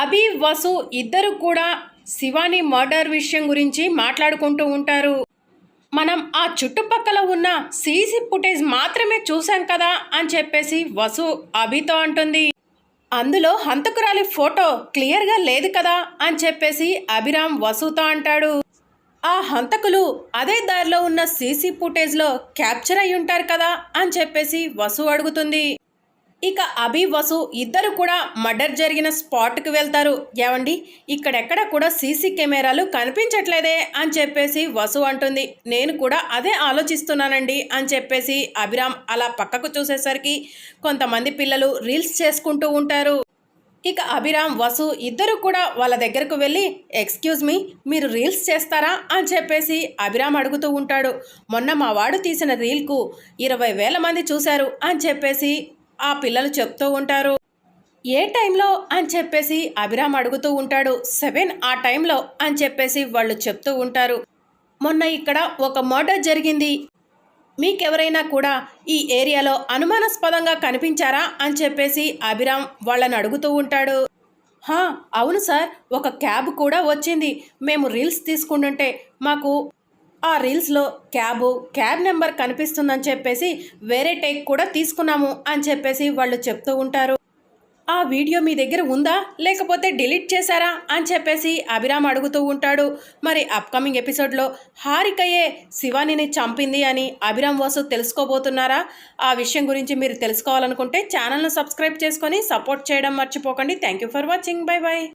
అభి వసు ఇద్దరు కూడా శివాని మర్డర్ విషయం గురించి మాట్లాడుకుంటూ ఉంటారు. మనం ఆ చుట్టుపక్కల ఉన్న సీసీ ఫుటేజ్ మాత్రమే చూసాం కదా అని చెప్పేసి వసు అభితో అంటుంది. అందులో హంతకురాలి ఫోటో క్లియర్గా లేదు కదా అని చెప్పేసి అభిరామ్ వసుతో అంటాడు. ఆ హంతకులు అదే దారిలో ఉన్న సీసీ ఫుటేజ్లో క్యాప్చర్ అయి ఉంటారు కదా అని చెప్పేసి వసు అడుగుతుంది. ఇక అభి వసు ఇద్దరు కూడా మర్డర్ జరిగిన స్పాట్కి వెళ్తారు. ఏమండి ఇక్కడెక్కడ కూడా సీసీ కెమెరాలు కనిపించట్లేదే అని చెప్పేసి వసు అంటుంది. నేను కూడా అదే ఆలోచిస్తున్నానండి అని చెప్పేసి అభిరామ్ అలా పక్కకు చూసేసరికి కొంతమంది పిల్లలు రీల్స్ చేసుకుంటూ ఉంటారు. ఇక అభిరామ్ వసు ఇద్దరు కూడా వాళ్ళ దగ్గరకు వెళ్ళి ఎక్స్క్యూజ్ మీ మీరు రీల్స్ చేస్తారా? అని చెప్పేసి అభిరామ్ అడుగుతూ ఉంటాడు. మొన్న మా వాడు తీసిన రీల్కు ఇరవై వేల మంది చూశారు అని చెప్పేసి ఆ పిల్లలు చెప్తూ ఉంటారు. ఏ టైంలో అని చెప్పేసి అభిరామ్ అడుగుతూ ఉంటాడు. సెవెన్ ఆ టైంలో అని చెప్పేసి వాళ్ళు చెప్తూ ఉంటారు. మొన్న ఇక్కడ ఒక మర్డర్ జరిగింది. మీకెవరైనా కూడా ఈ ఏరియాలో అనుమానాస్పదంగా కనిపించారా అని చెప్పేసి అభిరామ్ వాళ్ళని అడుగుతూ ఉంటాడు. హా అవును సార్. ఒక క్యాబ్ కూడా వచ్చింది. మేము రీల్స్ తీసుకుంటుంటే మాకు ఆ రీల్స్లో క్యాబు క్యాబ్ నెంబర్ కనిపిస్తుందని చెప్పేసి వేరే టేక్ కూడా తీసుకున్నాము అని చెప్పేసి వాళ్ళు చెప్తూ ఉంటారు. ఆ వీడియో మీ దగ్గర ఉందా? లేకపోతే డిలీట్ చేశారా? అని చెప్పేసి అభిరామ్ అడుగుతూ ఉంటాడు. మరి అప్కమింగ్ ఎపిసోడ్లో హారికయే శివానిని చంపింది అని అభిరామ్ వాసు తెలుసుకోబోతున్నారా? ఆ విషయం గురించి మీరు తెలుసుకోవాలనుకుంటే ఛానల్ను సబ్స్క్రైబ్ చేసుకొని సపోర్ట్ చేయడం మర్చిపోకండి. Thank you for watching bye bye